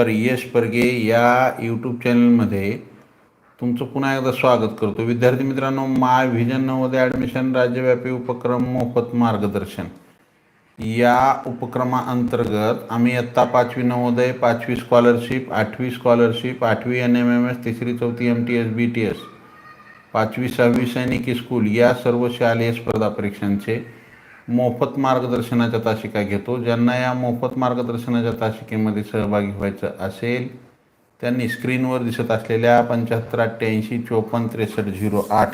Sorry यश परगे या YouTube चॅनलमध्ये तुमचं पुन्हा एकदा स्वागत करतो. विद्यार्थी मित्रांनो माय व्हिजन नवोदय ॲडमिशन राज्यव्यापी उपक्रम मोफत मार्गदर्शन. या उपक्रमाअंतर्गत आम्ही आत्ता पाचवी नवोदय पाचवी स्कॉलरशिप आठवी स्कॉलरशिप आठवी एन एम एम एस तिसरी चौथी M T S B T S पाचवी सहावी सैनिकी स्कूल या सर्व शालेय स्पर्धा परीक्षांचे मोफत मार्गदर्शनाच्या तासिका घेतो. ज्यांना या मोफत मार्गदर्शनाच्या तासिकेमध्ये सहभागी व्हायचं असेल त्यांनी स्क्रीनवर दिसत असलेल्या पंच्याहत्तर अठ्ठ्याऐंशी चोपन्न त्रेसष्ट झिरो आठ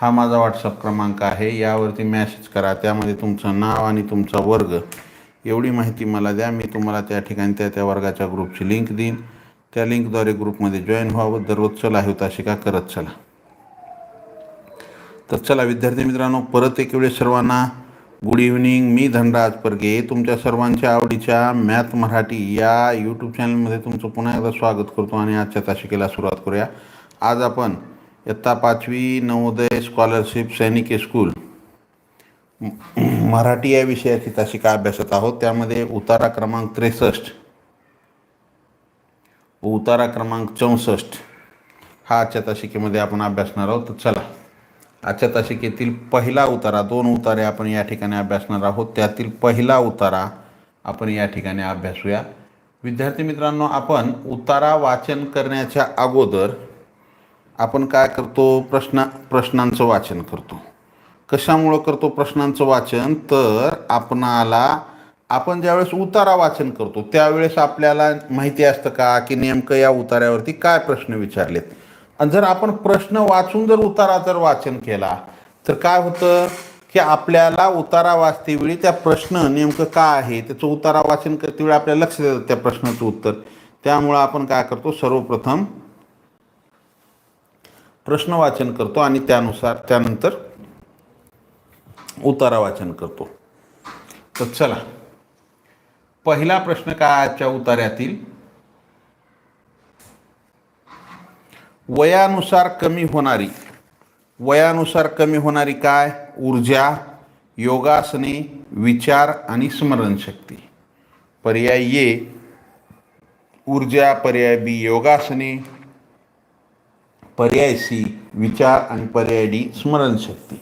हा माझा व्हॉट्सअप क्रमांक आहे. यावरती मॅसेज करा. त्यामध्ये तुमचं नाव आणि तुमचा वर्ग. एवढी माहिती मला द्या. मी तुम्हाला त्या ठिकाणी त्या त्या वर्गाच्या ग्रुपची लिंक देईन. त्या लिंकद्वारे ग्रुपमध्ये जॉईन व्हावं. चला लाईव्ह ताशिका. करत चला. तर चला विद्यार्थी मित्रांनो परत एक वेळेस सर्वांना गुड इव्हनिंग मी धनराज परगे. तुमच्या सर्वांच्या आवडीच्या मॅथ मराठी या यूट्यूब चॅनलमध्ये तुमचं पुन्हा एकदा स्वागत करतो आणि आजच्या तासिकेला सुरुवात करूया. आज आपण इयत्ता पाचवी नवोदय स्कॉलरशिप सैनिक स्कूल मराठी या विषयाची तासिका अभ्यासत आहोत. त्यामध्ये उतारा क्रमांक त्रेसष्ट उतारा क्रमांक चौसष्ट हा आजच्या तासिकेमध्ये आपण अभ्यासणार आहोत. तर चला. आजच्या तासिकेतील पहिला उतारा दोन उतारे आपण या ठिकाणी अभ्यासणार आहोत. त्यातील पहिला उतारा आपण या ठिकाणी अभ्यासूया. विद्यार्थी मित्रांनो आपण उतारा वाचन करण्याच्या अगोदर आपण काय करतो? प्रश्न प्रश्नांचं वाचन करतो. कशामुळं करतो प्रश्नांचं वाचन? तर आपणाला आपण ज्यावेळेस उतारा वाचन करतो त्यावेळेस आपल्याला माहिती असतं का की नेमकं या उतार्यावरती काय प्रश्न विचारलेत? आणि जर आपण प्रश्न वाचून जर उतारा जर वाचन केला तर काय होतं की आपल्याला उतारा वाचतेवेळी त्या प्रश्न नेमकं काय आहे? त्याचं उतारा वाचन करतेवेळी आपल्याला लक्ष देतं त्या प्रश्नाचं उत्तर. त्यामुळं आपण काय करतो? सर्वप्रथम प्रश्न वाचन करतो आणि त्यानुसार त्यानंतर उतारा वाचन करतो. तर चला. पहिला प्रश्न काय आजच्या उतार्यातील वयानुसार कमी होणारी. वयानुसार कमी होणारी काय? ऊर्जा योगासने विचार आणि स्मरणशक्ती. पर्याय ये ऊर्जा पर्याय बी योगासने. पर्याय सी विचार आणि पर्याय डी स्मरणशक्ती.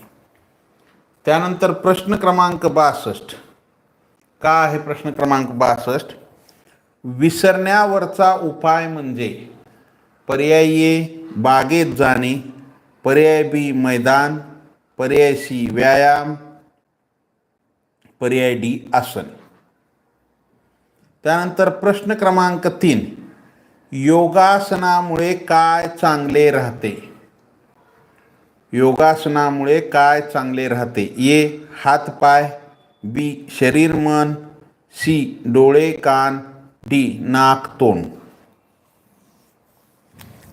त्यानंतर प्रश्न क्रमांक बासष्ट. का आहे प्रश्न क्रमांक बासष्ट? विसरण्यावरचा उपाय म्हणजे पर्याय ए बागेत जाणे पर्याय बी मैदान पर्याय सी व्यायाम पर्याय डी आसन. त्यानंतर प्रश्न क्रमांक तीन योगासनामुळे काय चांगले राहते? योगासनामुळे काय चांगले राहते? ए हातपाय बी शरीर मन सी डोळे कान डी नाक तोंड.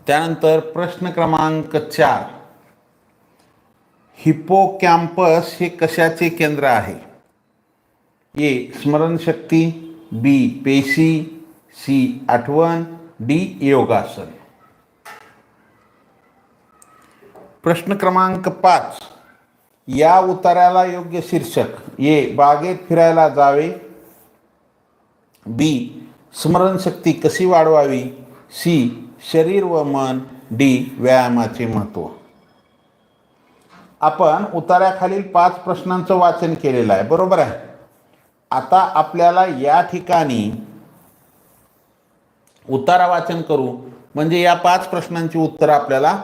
त्यानंतर प्रश्न क्रमांक चार. हिपोकॅम्पस हे कशाचे केंद्र आहे? ए स्मरणशक्ती बी पेशी सी आठवण डी योगासन. प्रश्न क्रमांक पाच. या उताराला योग्य शीर्षक. ए बागेत फिरायला जावे. बी स्मरणशक्ती कशी वाढवावी. सी शरीर व मन डी व्यायामाचे महत्त्व आपण उतार्याखालील पाच प्रश्नांचं वाचन केलेलं आहे. बरोबर आहे? आता आपल्याला या ठिकाणी उतारा वाचन करू. म्हणजे या पाच प्रश्नांची उत्तरं आपल्याला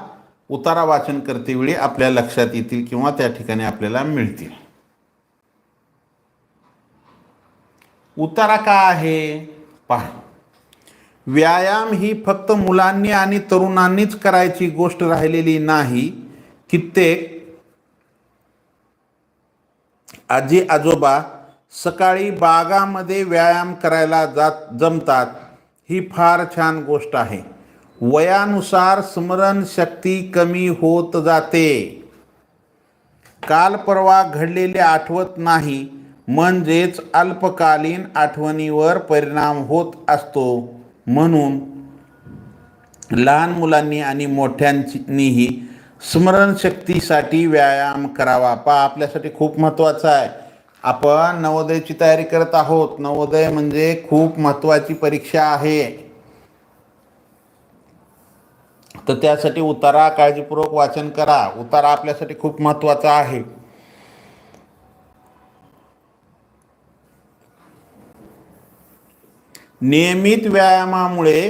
उतारा वाचन करतेवेळी आपल्या लक्षात येतील किंवा त्या ठिकाणी आपल्याला मिळतील. उतारा का आहे? पहा. व्यायाम ही फक्त मुलांनी आणि तरुणांनीच करायची गोष्ट राहिलेली नाही. कित्येक आजी आजोबा सकाळी बागामध्ये व्यायाम करायला जात जमतात ही फार छान गोष्ट आहे. वयानुसार स्मरणशक्ती कमी होत जाते. काल परवा घडलेले आठवत नाही म्हणजेच अल्पकालीन आठवणीवर परिणाम होत असतो. म्हणून लहान मुलांनी आणि मोठ्यांनीही स्मरणशक्तीसाठी व्यायाम करावा. पहा आपल्यासाठी खूप महत्त्वाचा आहे. आपण नवोदयची तयारी करत आहोत. नवोदय म्हणजे खूप महत्त्वाची परीक्षा आहे. तर त्यासाठी उतारा काळजीपूर्वक वाचन करा. उतारा आपल्यासाठी खूप महत्त्वाचा आहे. नियमित व्यायामामुळे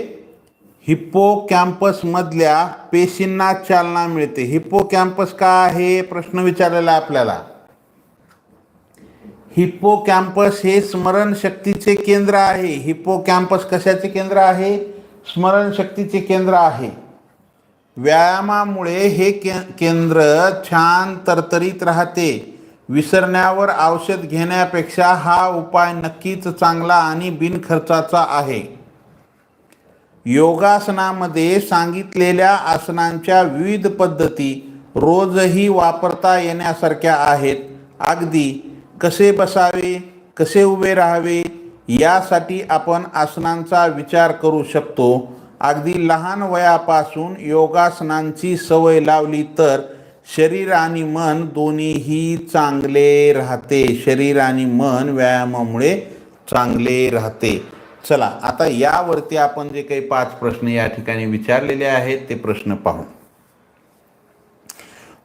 हिप्पो कॅम्पसमधल्या पेशींना चालना मिळते. हिप्पो कॅम्पस का आहे? प्रश्न विचारलेला आहे आपल्याला. हिप्पो कॅम्पस हे स्मरणशक्तीचे केंद्र आहे. हिप्पो कॅम्पस कशाचे केंद्र आहे? स्मरणशक्तीचे केंद्र आहे. व्यायामामुळे हे के केंद्र छान तरतरीत राहते. विसरण्यावर औषध घेण्यापेक्षा हा उपाय नक्कीच चांगला आणि बिनखर्चाचा आहे. योगासनामध्ये सांगितलेल्या आसनांच्या विविध पद्धती रोजही वापरता येण्यासारख्या आहेत. अगदी कसे बसावे कसे उभे राहावे यासाठी आपण आसनांचा विचार करू शकतो. अगदी लहान वयापासून योगासनांची सवय लावली तर शरीर आणि मन दोन्हीही चांगले राहते. शरीर आणि मन व्यायामामुळे चांगले राहते. चला आता यावरती आपण जे काही पाच प्रश्न या ठिकाणी विचारलेले आहेत ते प्रश्न पाहू.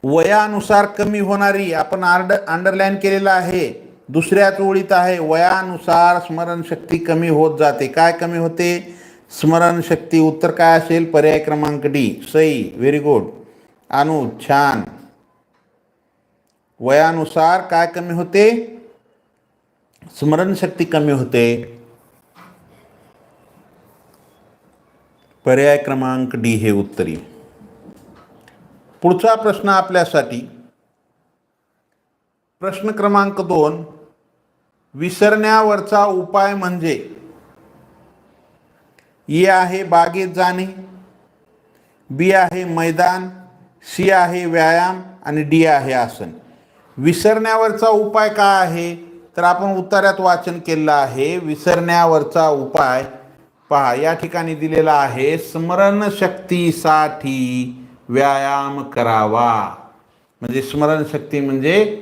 वयानुसार कमी होणारी आपण आर्ड अंडरलाईन केलेलं आहे दुसऱ्याच ओळीत आहे वयानुसार स्मरणशक्ती कमी होत जाते. काय कमी होते? स्मरणशक्ती उत्तर काय असेल? पर्याय क्रमांक डी. सई व्हेरी गुड अनु छान वयानुसार काय कमी होते? स्मरणशक्ती कमी होते. पर्याय क्रमांक डी हे उत्तरी. पुढचा प्रश्न आपल्यासाठी. प्रश्न क्रमांक दोन. विसरण्यावरचा उपाय म्हणजे? ए आहे बागेत जाणे. बी आहे मैदान. सी आहे व्यायाम आणि डी आहे आसन. विसरण्यावरचा उपाय काय आहे? तर आपण उत्तरात वाचन केलं आहे. विसरण्यावरचा उपाय पहा. या ठिकाणी दिलेला आहे स्मरणशक्तीसाठी व्यायाम करावा. म्हणजे स्मरणशक्ती म्हणजे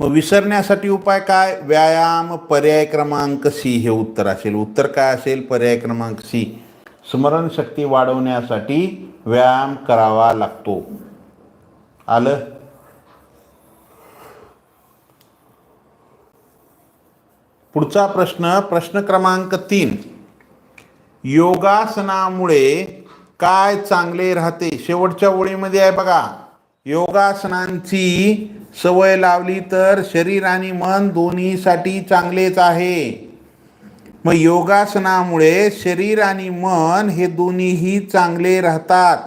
मग विसरण्यासाठी उपाय काय? व्यायाम पर्याय क्रमांक सी हे उत्तर असेल. उत्तर काय असेल? पर्याय क्रमांक सी. स्मरणशक्ती वाढवण्यासाठी व्यायाम करावा लागतो. आलं? पुढचा प्रश्न प्रश्न क्रमांक तीन. योगासनामुळे काय चांगले राहते? शेवटच्या ओळीमध्ये आहे बघा. योगासनांची सवय लावली तर शरीर आणि मन दोन्हीसाठी चांगलेच आहे. मग योगासनामुळे शरीर आणि मन हे दोन्हीही चांगले राहतात.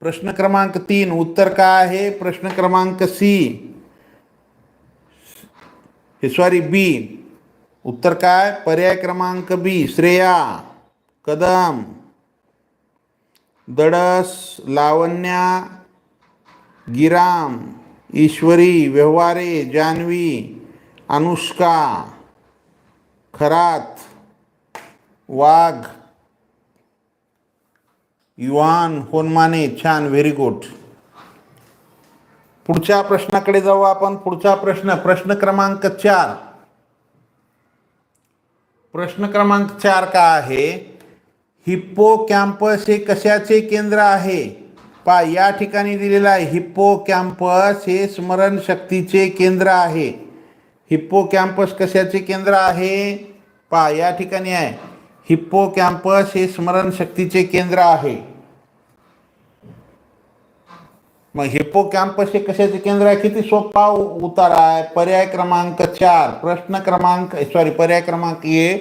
प्रश्न क्रमांक तीन उत्तर काय आहे? प्रश्न क्रमांक सी. हे सॉरी बी उत्तर काय? पर्याय क्रमांक बी श्रेया. कदम. दडस लावण्या गिराम ईश्वरी व्यवहारे जान्हवी अनुष्का. खरात वाघ युवान होनमाने छान व्हेरी गुड पुढच्या प्रश्नाकडे जाऊ आपण. पुढचा प्रश्न प्रश्न क्रमांक चार. प्रश्न क्रमांक चार का आहे? हिप्पो कॅम्पस हे कशाचे केंद्र आहे? पा या ठिकाणी दिलेलं आहे. हिप्पो कॅम्पस हे स्मरणशक्तीचे केंद्र आहे. हिप्पो कॅम्पस कशाचे केंद्र आहे? पा या ठिकाणी आहे. हिप्पो कॅम्पस हे स्मरणशक्तीचे केंद्र आहे. मग हिप्पो कॅम्पस हे कशाचे केंद्र आहे? किती सोपा उ- उतार आहे. पर्याय क्रमांक चार प्रश्न क्रमांक सॉरी पर्याय क्रमांक ए.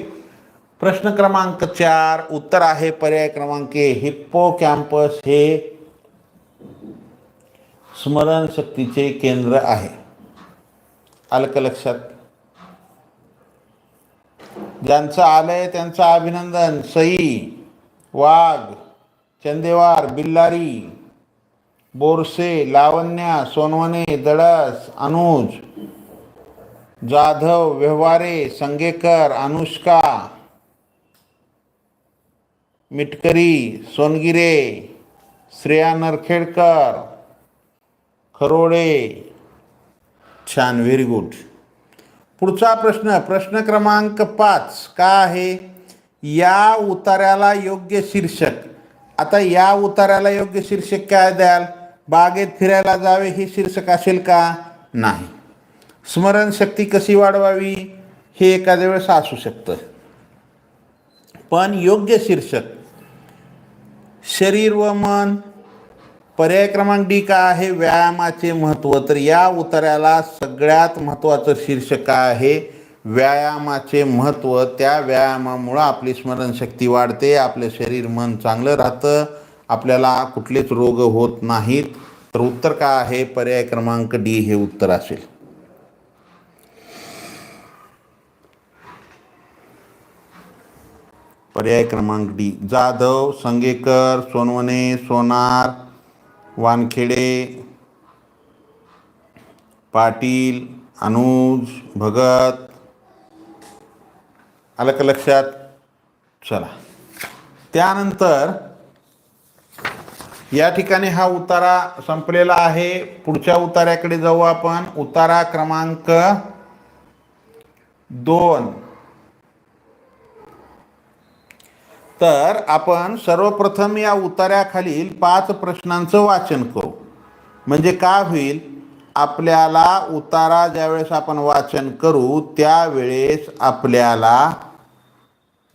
प्रश्न क्रमांक चार उत्तर आहे पर्याय क्रमांक ए. हिप्पो कॅम्पस हे स्मरणशक्तीचे केंद्र आहे. आलं का लक्षात. ज्यांचं आलंय त्यांचं अभिनंदन. सई वाघ चंदेवार बिल्लारी बोरसे लावण्या सोनवणे दडस अनुज जाधव व्यवहारे संगेकर अनुष्का मिटकरी सोनगिरे श्रेया नरखेडकर खरोडे छान व्हेरी गुड पुढचा प्रश्न प्रश्न क्रमांक पाच का आहे? या उतार्याला योग्य शीर्षक. आता या उतार्याला योग्य शीर्षक काय द्याल? बागेत फिरायला जावे हे शीर्षक असेल का? नाही. स्मरणशक्ती कशी वाढवावी? हे एखाद्या वेळेस असू शकतं. पण योग्य शीर्षक. शरीर व मन पर्याय क्रमांक डी का आहे? व्यायामाचे महत्त्व तर या उतार्याला सगळ्यात महत्त्वाचं शीर्षक काय आहे? व्यायामाचे महत्त्व त्या व्यायामामुळं आपली स्मरणशक्ती वाढते आपलं शरीर मन चांगलं राहतं आपल्याला कुठलेच रोग होत नाहीत. तर उत्तर काय आहे? पर्याय क्रमांक डी हे उत्तर असेल. पर्याय क्रमांक डी. जाधव संगेकर सोनवणे सोनार वानखेडे पाटील अनुज भगत आलं का लक्षात चला. त्यानंतर या ठिकाणी हा उतारा संपलेला आहे. पुढच्या उतार्याकडे जाऊ आपण. उतारा क्रमांक दोन. तर आपण सर्वप्रथम या उतार्याखालील पाच प्रश्नांचं वाचन करू. म्हणजे काय होईल? आपल्याला उतारा ज्यावेळेस आपण वाचन करू त्यावेळेस आपल्याला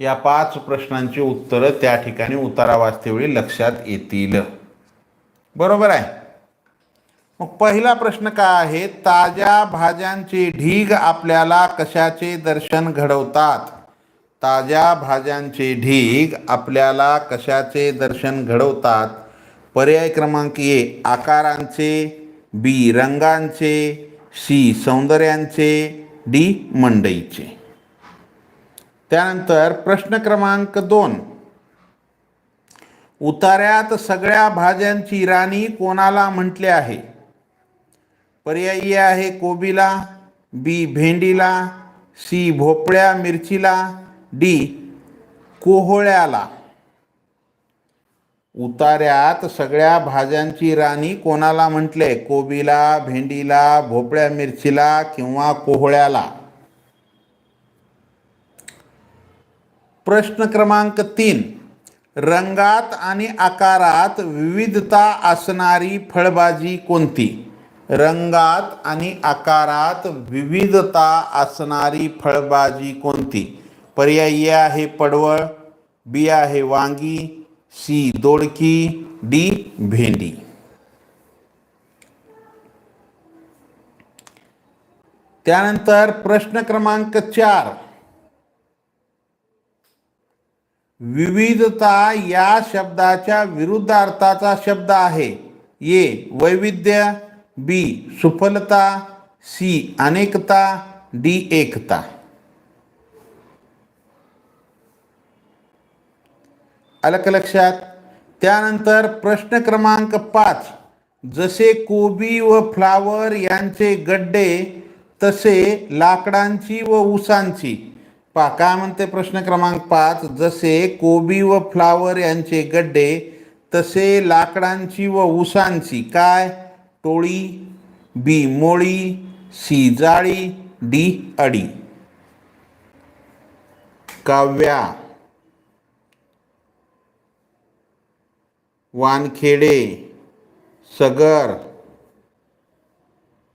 या पाच प्रश्नांची उत्तरं त्या ठिकाणी उतारा वाचतेवेळी लक्षात येतील. बरोबर आहे? मग पहिला प्रश्न काय आहे? ताज्या भाज्यांचे ढीग आपल्याला कशाचे दर्शन घडवतात? ताज्या भाज्यांचे ढीग आपल्याला कशाचे दर्शन घडवतात? पर्याय क्रमांक ए आकारांचे बी रंगांचे सी सौंदर्यांचे डी मंडईचे. त्यानंतर प्रश्न क्रमांक दोन. उतार्यात सगळ्या भाज्यांची राणी कोणाला म्हटले आहे? पर्यायी आहे कोबीला बी भेंडीला सी भोपळ्या मिरचीला डी. कोहळ्याला. उतार्यात सगळ्या भाज्यांची राणी कोणाला म्हटले? कोबीला भेंडीला भोपळ्या मिरचीला किंवा कोहळ्याला? प्रश्न क्रमांक तीन. रंगात आणि आकारात विविधता असणारी फळभाजी कोणती? रंगात आणि आकारात विविधता असणारी फळभाजी कोणती? पर्याय ए आहे पडवळ, बी आहे वांगी, सी दोडकी, डी भेंडी. त्यानंतर प्रश्न क्रमांक चार. विविधता या शब्दाच्या विरुद्ध अर्थाचा शब्द आहे. ए, वैविध्य, बी, सुफलता, सी, अनेकता, डी, एकता. आलं का लक्षात त्यानंतर प्रश्न क्रमांक पाच. जसे कोबी व फ्लावर यांचे गड्डे तसे लाकडांची व ऊसांची. पा काय म्हणते प्रश्न क्रमांक पाच? जसे कोबी व फ्लावर यांचे गड्डे तसे लाकडांची व ऊसांची. काय? टोळी बी मोळी सी जाळी डी अडी. काव्या. वानखेडे सगर.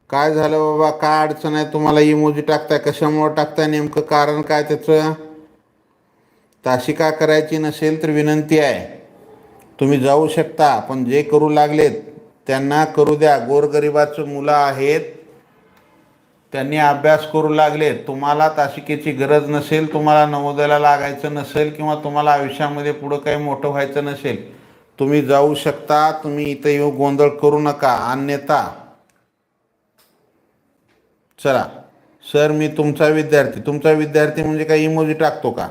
काय झालं बाबा? काय अडचण आहे? तुम्हाला इमोजी टाकताय कशामुळं टाकताय? नेमकं कारण काय त्याचं? ताशी का करायची नसेल तर विनंती आहे. तुम्ही जाऊ शकता पण जे करू लागलेत त्यांना करू द्या. गोरगरिबाचं मुलं आहेत. त्यांनी अभ्यास करू लागलेत. तुम्हाला ताशिकेची गरज नसेल तुम्हाला नवोदयाला लागायचं नसेल किंवा तुम्हाला आयुष्यामध्ये पुढं काही मोठं व्हायचं नसेल तुम्ही जाऊ शकता तुम्ही इथं येऊ गोंधळ करू नका अन्यथा. चला. सर मी तुमचा विद्यार्थी. तुमचा विद्यार्थी म्हणजे काही इमोजी टाकतो का?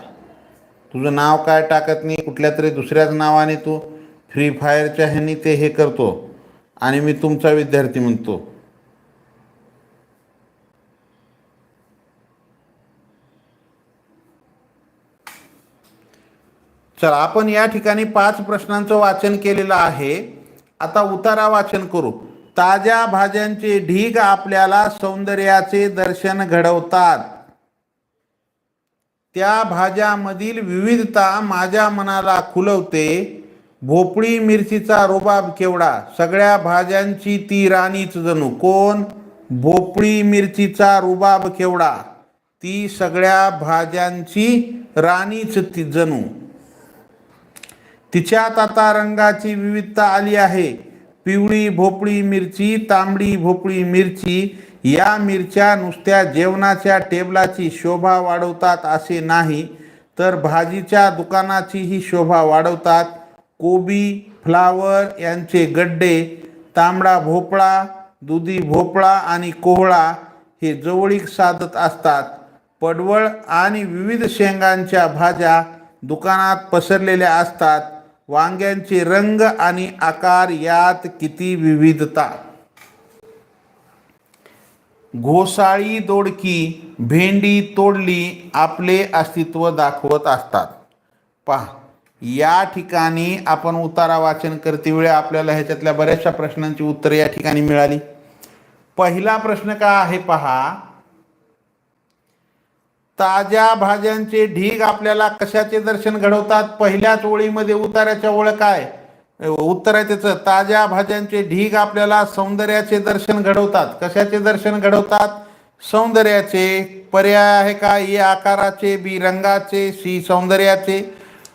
तुझं नाव काय टाकत नाही कुठल्या तरी दुसऱ्याच नावाने तू फ्री फायरच्या ह्यानी ते हे करतो. आणि मी तुमचा विद्यार्थी म्हणतो. चला आपण या ठिकाणी पाच प्रश्नांचं वाचन केलेलं आहे. आता उतारा वाचन करू. ताज्या भाज्यांचे ढीग आपल्याला सौंदर्याचे दर्शन घडवतात. त्या भाज्यामधील विविधता माझ्या मनाला खुलवते. भोपळी मिरचीचा रुबाब केवढा? सगळ्या भाज्यांची ती राणीच जणू कोण? भोपळी मिरचीचा रुबाब केवढा? ती सगळ्या भाज्यांची राणीच ती जणू. तिच्यात आता रंगाची विविधता आली आहे. पिवळी भोपळी मिरची तांबडी भोपळी मिरची या मिरच्या नुसत्या जेवणाच्या टेबलाची शोभा वाढवतात असे नाही तर भाजीच्या दुकानाचीही शोभा वाढवतात. कोबी फ्लावर यांचे गड्डे तांबडा भोपळा दुधी भोपळा आणि कोहळा हे जवळीक साधत असतात. पडवळ आणि विविध शेंगांच्या भाज्या दुकानात पसरलेल्या असतात. वांग्यांचे रंग आणि आकार यात किती विविधता. घोसाळी दोडकी भेंडी तोडली आपले अस्तित्व दाखवत असतात. पहा या ठिकाणी आपण उतारा वाचन करते वेळी आपल्याला ह्याच्यातल्या बऱ्याचशा प्रश्नांची उत्तरे या ठिकाणी मिळाली. पहिला प्रश्न का आहे पहा ताज्या भाज्यांचे ढीग आपल्याला कशाचे दर्शन घडवतात? पहिल्याच ओळीमध्ये उताराच्या ओळ काय? उत्तर आहे त्याचं. ताज्या भाज्यांचे ढीग आपल्याला सौंदर्याचे दर्शन घडवतात. कशाचे दर्शन घडवतात? सौंदर्याचे. पर्याय आहे का? ए आकाराचे बी रंगाचे सी सौंदर्याचे.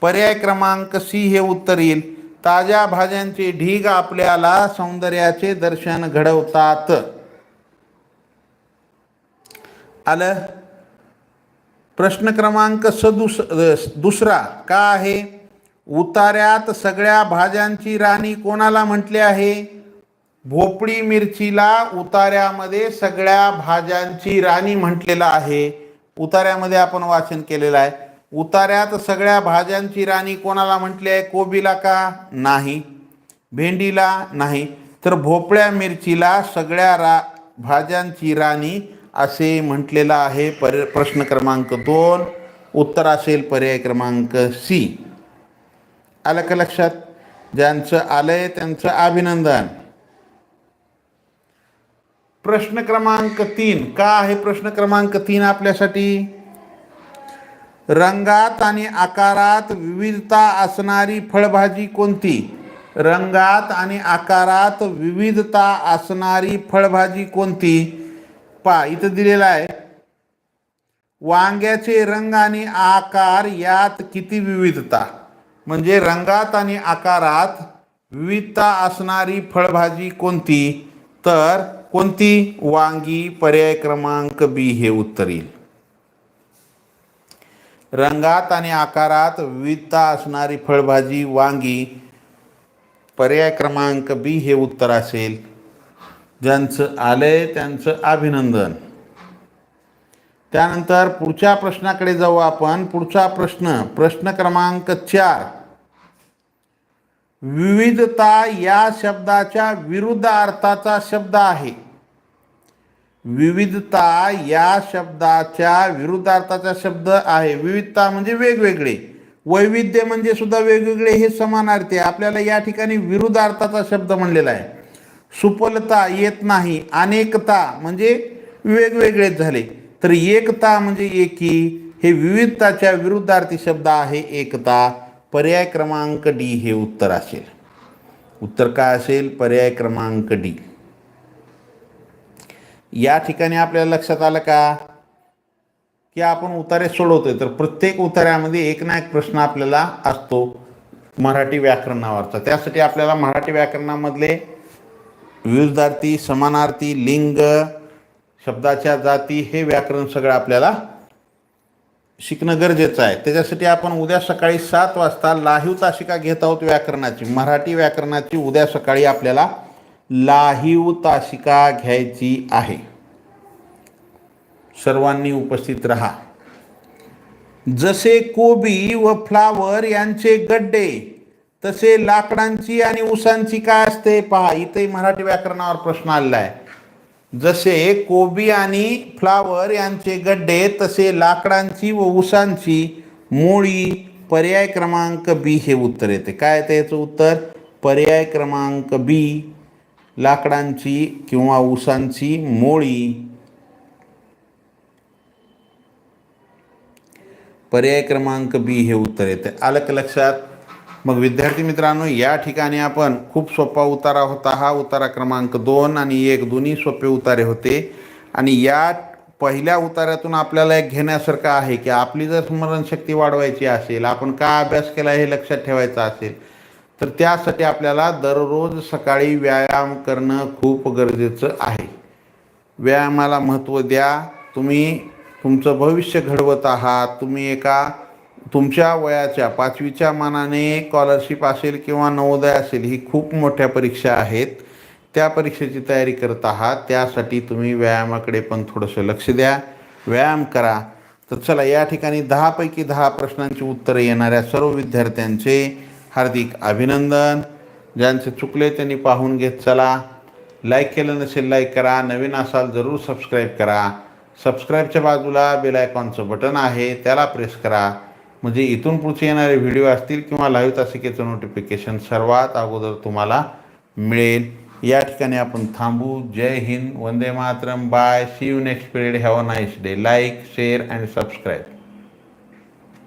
पर्याय क्रमांक सी हे उत्तर येईल. ताज्या भाज्यांचे ढीग आपल्याला सौंदर्याचे दर्शन घडवतात. आलं? प्रश्न क्रमांक सदुस दुसरा. का आहे? उतार्यात सगळ्या भाज्यांची राणी कोणाला म्हटले आहे? भोपळी मिरचीला उतार्यामध्ये सगळ्या भाज्यांची राणी म्हटलेलं आहे. उतार्यामध्ये आपण वाचन केलेलं आहे. उतार्यात सगळ्या भाज्यांची राणी कोणाला म्हटली आहे? कोबीला का? नाही. भेंडीला? नाही. तर भोपळ्या मिरचीला सगळ्या रा भाज्यांची राणी असे म्हटलेलं आहे पर प्रश्न क्रमांक दोन उत्तर असेल पर्याय क्रमांक सी. आलं का लक्षात? ज्यांचं आलंय त्यांचं अभिनंदन. प्रश्न क्रमांक तीन. का आहे प्रश्न क्रमांक तीन आपल्यासाठी? रंगात आणि आकारात विविधता असणारी फळभाजी कोणती? रंगात आणि आकारात विविधता असणारी फळभाजी कोणती? पा इथं दिलेला आहे. वांग्याचे रंग आणि आकार यात किती विविधता? म्हणजे रंगात आणि आकारात विविधता असणारी फळभाजी कोणती? तर कोणती? वांगी पर्याय क्रमांक बी हे उत्तर येईल रंगात आणि आकारात विविधता असणारी फळभाजी वांगी पर्याय क्रमांक बी हे उत्तर असेल. ज्यांचं आलंय त्यांचं अभिनंदन. त्यानंतर पुढच्या प्रश्नाकडे जाऊ आपण. पुढचा प्रश्न प्रश्न क्रमांक चार. विविधता या शब्दाच्या विरुद्ध अर्थाचा शब्द आहे. विविधता या शब्दाच्या विरुद्ध अर्थाचा शब्द आहे. विविधता म्हणजे वेगवेगळे. वैविध्य म्हणजे सुद्धा वेगवेगळे हे समानार्थी आहे. आपल्याला या ठिकाणी विरुद्ध अर्थाचा शब्द म्हणलेला आहे. सुपलता येत नाही अनेकता म्हणजे वेगवेगळेच झाले. तर एकता म्हणजे एकी हे विविधताच्या विरुद्धार्थी शब्द आहे एकता. पर्याय क्रमांक डी हे उत्तर असेल. उत्तर काय असेल? पर्याय क्रमांक डी. या ठिकाणी आपल्याला लक्षात आलं का? की आपण उतारे सोडवतोय तर प्रत्येक उतार्यामध्ये एक ना एक प्रश्न आपल्याला असतो. मराठी व्याकरणावरचा. त्यासाठी आपल्याला मराठी व्याकरणामधले विरुद्धार्थी समानार्थी लिंग शब्दाच्या जाती हे व्याकरण सगळं आपल्याला शिकणं गरजेचं आहे. त्याच्यासाठी आपण उद्या सकाळी सात वाजता लाहीव तासिका घेत आहोत व्याकरणाची. मराठी व्याकरणाची उद्या सकाळी आपल्याला लाहीव तासिका घ्यायची आहे. सर्वांनी उपस्थित रहा. जसे कोबी व फ्लावर यांचे गड्डे तसे लाकडांची आणि उसांची काय असते? पहा इथे मराठी व्याकरणावर प्रश्न आलेला आहे. जसे कोबी आणि फ्लावर यांचे गड्डे तसे लाकडांची व उसांची मुळी पर्याय क्रमांक बी हे उत्तर येते. काय येतं याचं उत्तर? पर्याय क्रमांक बी लाकडांची किंवा उसांची मोळी. पर्याय क्रमांक बी हे उत्तर येते. आलं का लक्षात? मग विद्यार्थी मित्रांनो या ठिकाणी आपण खूप सोपा उतारा होता. हा उतारा क्रमांक दोन आणि एक दोन्ही सोपे उतारे होते. आणि या पहिल्या उतार्यातून आपल्याला एक घेण्यासारखं आहे की आपली जर स्मरणशक्ती वाढवायची असेल आपण काय अभ्यास केला हे लक्षात ठेवायचं असेल तर त्यासाठी आपल्याला दररोज सकाळी व्यायाम करणं खूप गरजेचं आहे. व्यायामाला महत्त्व द्या. तुम्ही तुमचं भविष्य घडवत आहात. तुम्ही एका तुमच्या वयाच्या पाचवीच्या मानाने स्कॉलरशिप असेल किंवा नवोदय असेल ही खूप मोठ्या परीक्षा आहेत. त्या परीक्षेची तयारी करत आहात. त्यासाठी तुम्ही व्यायामाकडे पण थोडंसं लक्ष द्या. व्यायाम करा. तर चला या ठिकाणी दहापैकी दहा प्रश्नांची उत्तरं येणाऱ्या सर्व विद्यार्थ्यांचे हार्दिक अभिनंदन. ज्यांचे चुकले त्यांनी पाहून घेत चला. लाईक केलं नसेल लाईक करा. नवीन असाल जरूर सबस्क्राईब करा. सबस्क्राईबच्या बाजूला बेल आयकॉनचं बटन आहे. त्याला प्रेस करा. म्हणजे इथून पुढचे येणारे व्हिडिओ असतील किंवा लाईव्ह तासिकेचं नोटिफिकेशन सर्वात अगोदर तुम्हाला मिळेल. या ठिकाणी आपण थांबू. जय हिंद. Vande Mataram. Bye see you next period have a nice day like share and subscribe